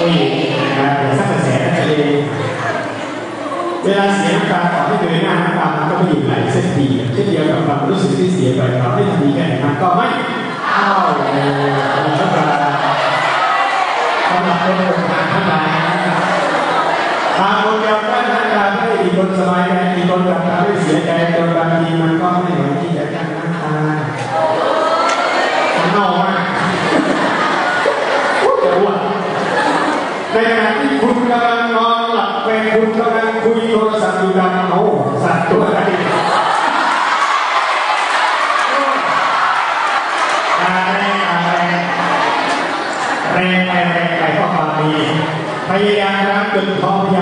ผู้หญิงนะครับอย่าสักกระแสนั่นเลงเวลาเสียน้ำตาต่อให้เดินหน้าน้ำตามันก็ไม่หยุดไหลเส้นทีเช่นเดียวกับความรู้สึกที่เสียไปเราไม่ทำดีแค่ไหนมันก็ไม่เข้าเลยน้ำตาสำหรับคนอกหักทั้งหลายนะครับบางคนยอมได้น้ำตาให้อีกคนสบายใจอีกคนกับตาไม่เสียใจจนบางทีมันก็ไม่ไหวที่จะกั้นน้ำตามันนอกมากจะอ้วน ในขณะที่คุณกำลังนอนหลับไปคุณกำลังคุยโทรศัพท์อยู่ดังโอ้สัตว์ตัวไหนอะไรงไรแรงไปแรงก็ความดีพยายามรักจนพอพย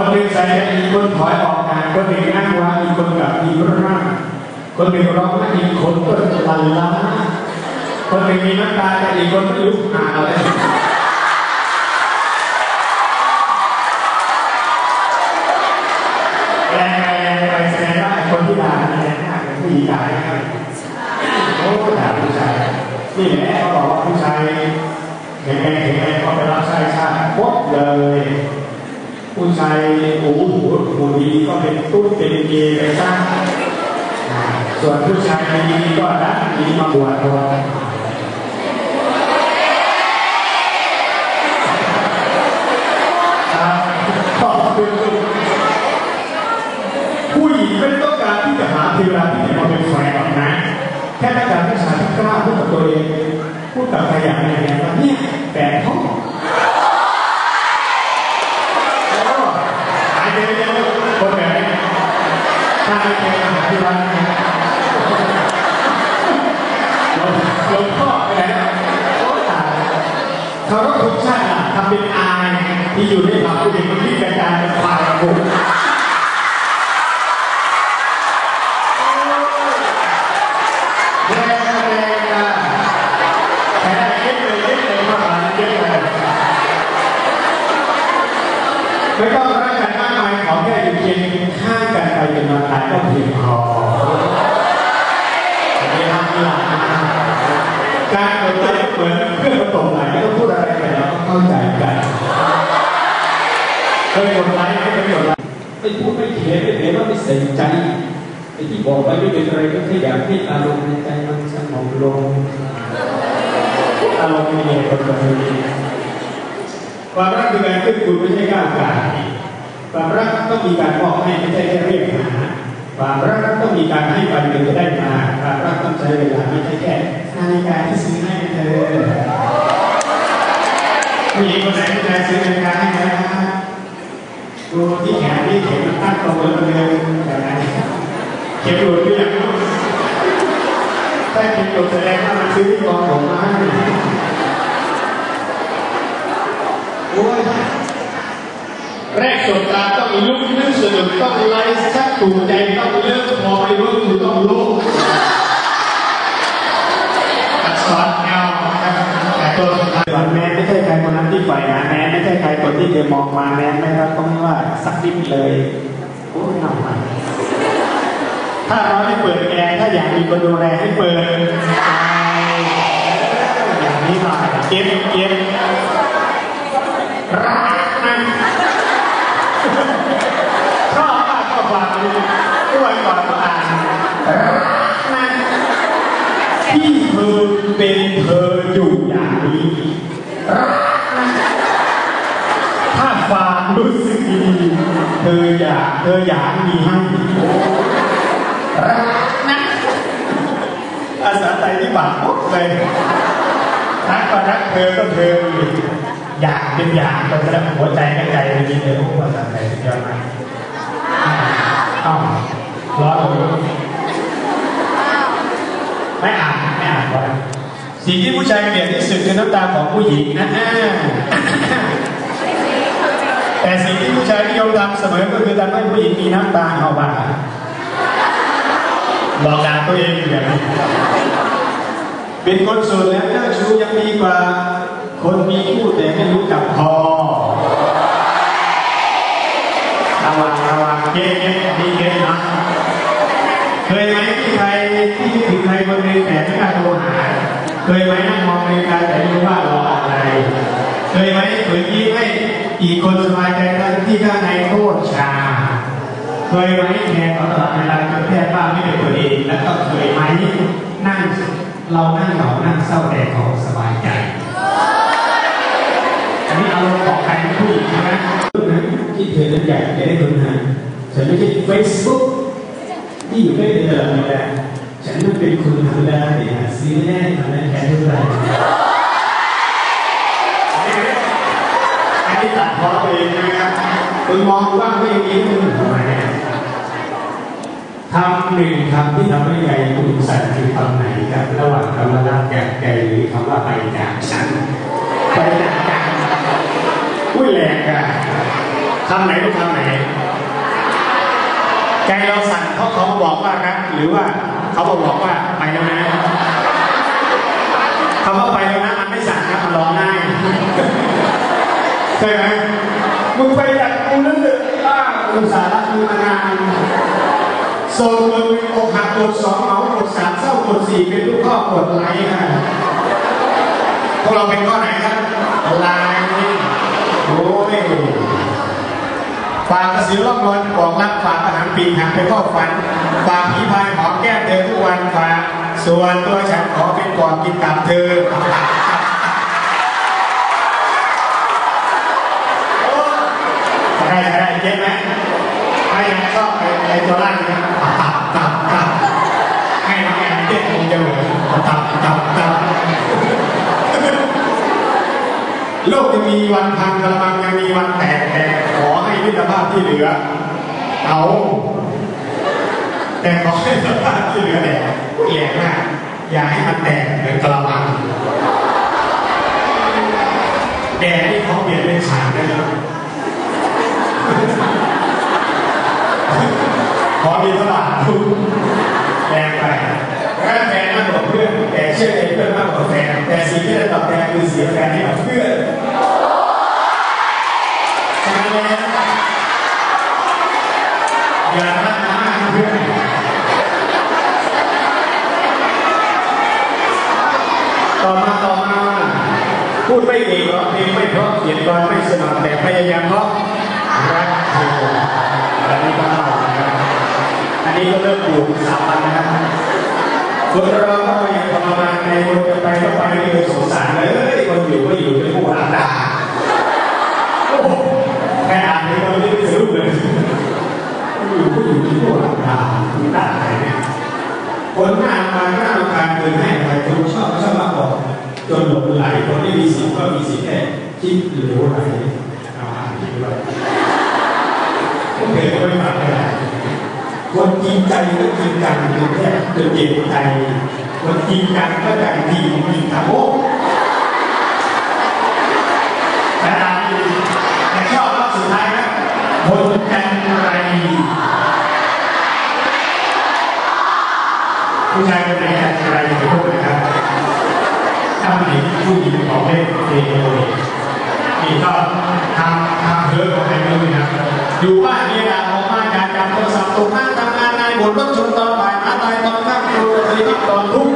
คนหนึ่งใส่อีกคนถอยออกงานคนหนึ่งนั่งวางอีกคนกับอีกคนนั่งคนหนึ่งร้องไห้อีกคนก็ลันล้าคนหนึ่งมีน้ำตาแต่อีกคนไม่ลุกหาเลยแรงไปแรงไปแสดงว่าคนที่ด่าแรงมากเป็นผู้หญิงด่าได้โอ้ด่าผู้ชายนี่แหละเขาบอกว่าผู้ชายแข็งแรงแข็งแรงเขาไปรับใช้ชาติหมดเลย ผู้ชายโอ้โหหูดีก็เป็นตุ้นเป็นเกย์ไปสร้างส่วนผู้ชายดีก็ดันดีมาบวชตัวครับขอบคุณผู้หญิงไม่ต้องการที่จะหาเทวดาที่จะมาเป็นแฟนหรอกนะแค่ต้องการผู้ชายที่กล้าพูดกับตัวเองพูดกับใครอย่างไรเนี่ยว่าเนี่ยแฟนเขาแล้วก็หายใจเยอะๆคนแบบนี้ ถ้าไม่เคยมหาที่ร้านะหลวงหลวงพ่อไปไหนนะโอ้ตายเขาก็ทุกชาติทำเป็นอายที่อยู่ในผับผู้หญิงมันวิ่กระจายเป็นควายกแรงแรงอะแค่เย็บเลยเย็บเลยมาผ่านเย็บเลยไม่ต้อง ก็เพียงพอไม่ทำหลักการเปิดใจเหมือนเพื่อนมาตกไหลไม่ต้องพูดอะไรกันเราต้องเข้าใจกันเคยกดไลค์ไม่เคยกดไลค์ไม่พูดไม่เขียนไม่เขียนว่าไม่ใส่ใจไอ้ที่บอกไปไม่เป็นอะไรก็แค่อยากให้อารมณ์ในใจมันสงบลงอารมณ์มีเหตุผลแบบนี้ความรักคือการขึ้นคุณไม่ใช่ก้าวไก่ความรักต้องมีการมอบให้ไม่ใช่แค่เรียกหา ความรักต้องมีการให้ไปจนจะได้มาความรักต้องใช้เวลาไม่ใช่แค่นาฬิกาที่ซื้อให้เธอผู้หญิงคนไหนผู้ชายซื้อนาฬิกาให้ไหมครับดูที่แขนที่เข็มมันตั้งตรงบนเรือแบบไหนเขียนหลุดหรือยังถ้าเขียนหลุดแสดงว่ามันซื้อที่กองของมาโอ้ย แรกสดตาต้องลุกนึกสนุกต้องไลฟ์ชักถูกใจต้องเลิกมองไปว่าคุณต้องลุกอักษรเงาแต่ตัวสุดท้ายแม้ไม่ใช่ใครคนนั้นที่ฝ่ายหาแม้ไม่ใช่ใครคนที่เคยมองมาแม้ไม่รักก็ไม่ว่าสักนิดเลยโอ้ยหนักมากถ้าเราไม่เปิดแอร์ถ้าอยากมีคนดูแลให้เปิดอย่างนี้หน่อยเก็บเก็บรักมันชอบมากก็ฟังด้วยก่อนก็อ่านรักมันที่เธอ เป็นเธออยู่อย่างนี้รักมันถ้าความรู้สึกดีเธออยากเธออยากมีให้รักนะอาสาใจที่บาดปุ๊บเลยรักก็รักเธอก็เธออยากเป็นอยากเป็นระดับหัวใจกับใจเลยทีเดียวภาษาไทยสุดยอดมากอ้าวร้อนเลยไม่อ่านไม่อ่านก่อน สิ่งที่ผู้ชายเกลียดที่สุดคือน้ำตาของผู้หญิงนะฮะแต่สิ่งที่ผู้ชายนิยมทำเสมอก็คือทำให้ผู้หญิงมีน้ำตาเอาบาบอกด่าตัวเองอย่างนี้เป็นคนโสดแล้วเจ้าชู้ยังดีกว่า คนมีคู่แต่ไม่รู้จักพอระวังระวังเก๊เก๊ดีเก๊นะเคยไหมที่ใครที่คิดถึงใครบนเรือแต่ไม่กล้าโทรหา เคยไหมนั่งมองในการแต่รู้ว่าเราอะไร เคยไหมฝืยยิ้มให้อีกคนสบายใจที่ข้างในโคตรชา เคยไหมแทนเขาตลอดเวลาจนแทบบ้าไม่เป็นตัวเองแล้วก็เคยไหมนั่งเรานั่งเหงานั่งเศร้าแต่เขาสบายใจอันนี้อารมณ์ของใครผู้หญิงนะที่เธอนั้นอยากได้คนนั้นฉันไม่ใช่เฟซบุ๊กที่อยู่ได้ในตลอดเวลา ฉันนั้นเป็นคนธรรมดาแต่ซื้อไม่ทำได้แค่เท่าไหร่อันนี้ตัดพอตัวเองนะครับคุณมองว่าไม่อย่างนี้คุณทำไมทำหนึ่งคำที่ทำให้ใจคุณสั่นคือคำไหนครับระหว่างคำว่ารักแก่ใจหรือคำว่าไปจากฉันไปจากกันอุ้ยแรงอะคำไหนรู้คำไหนใจเราสั่นเพราะเขาบอกว่าครับหรือว่า เขาบอกบอกว่าไปแล้วนะคำว่าไปแล้วนะมันไม่สั่นครับมันร้องไห้ใช่ไหมมึงไปจากกูนั่นเลยป้ากูสาระมึงมานานโซนมึงอกหักกดสองเมากดสามเศร้ากดสี่เป็นลูกข้อกดไลค์ค่ะพวกเราเป็นข้อไหนครับไลค์โอ้ย ฝากกระสือร่องรอยบอกรักฝากอาหารปีกหักไปเข้าฝัน ฝากผีพายหอมแก้มเธอทุกวันฝากส่วนตัวฉันขอเป็นกอนกินกับเธอได้ได้เย็นไหมใครยังชอบไอ้ไอ้ตัวล่างนี้ตับตับตับให้น้องแอนเต้นคงจะเหมือนตับตับตับโลกจะมีวันพังกระมังยังมีวันแตกแต่ขอให้ มิตรภาพที่เหลือ เอาแต่ขอให้มิตรภาพที่เหลือแต่แย่มาก อย่าให้มันแตกเหมือนกระมังแดดที่เขาเปลี่ยนเป็นฉากได้แล้วขอมีตลาดทุกแรงไปแค่แฟนมากกว่าเพื่อนแต่เชื่อใจเพื่อนมากกว่าแฟนแต่สิ่งที่ได้ตอบแทนคือเสียแฟนให้กับเพื่อน อย่ารักมากเพื่อน ต่อมาต่อมา พูดไม่เก่งหรอกเพลงไม่เพราะเขียนกรไม่สมัครแต่พยายามเพราะรักเธออันนี้ก็เล่านะครับอันนี้ก็เริ่มปลูกสามวันนะครับคนเราก็ยังทรมานในคนจะไปก็ไปไม่เคยสงสารเลยคนอยู่ก็อยู่เป็นผู้อาดาโอ้โหแค่อ่านนี้ก็ไม่ได้รุปเลย อยู่ก็อยู่ที่พวกหลักดาคุณตัดไหนเนี่ยคนหน้ามาหน้าการเดินให้ใครคนชอบก็ชอบมาบอกจนหลงไหลคนที่มีสิทธิ์ก็มีสิทธิ์แค่คิดหรือไหลเอาอ่านคิดด้วยพวกเธอก็ไม่ฟังเลยคนจริงใจก็จริงจังจนแค่จนเจ็บใจคนจริงจังก็ใจจริงจริงทั้งโลกแต่อ่านดีแต่ชอบรอบสุดท้ายนะคนจันไร ผู้ชายคนไหนอะไรอย่างนี้พูดนะครับถ้าผู้หญิงผู้หญิงของ เล่นเองเลยนี่ก็ทำทำเพื่อของใครไม่รู้นะอยู่บ้านเนี่ยนะของบ้านการจับโทรศัพท์ตกนั่งทำงานนายบนรถชนตอนบ่ายหาตายตอนข้างครัวตีตอนทุ่ง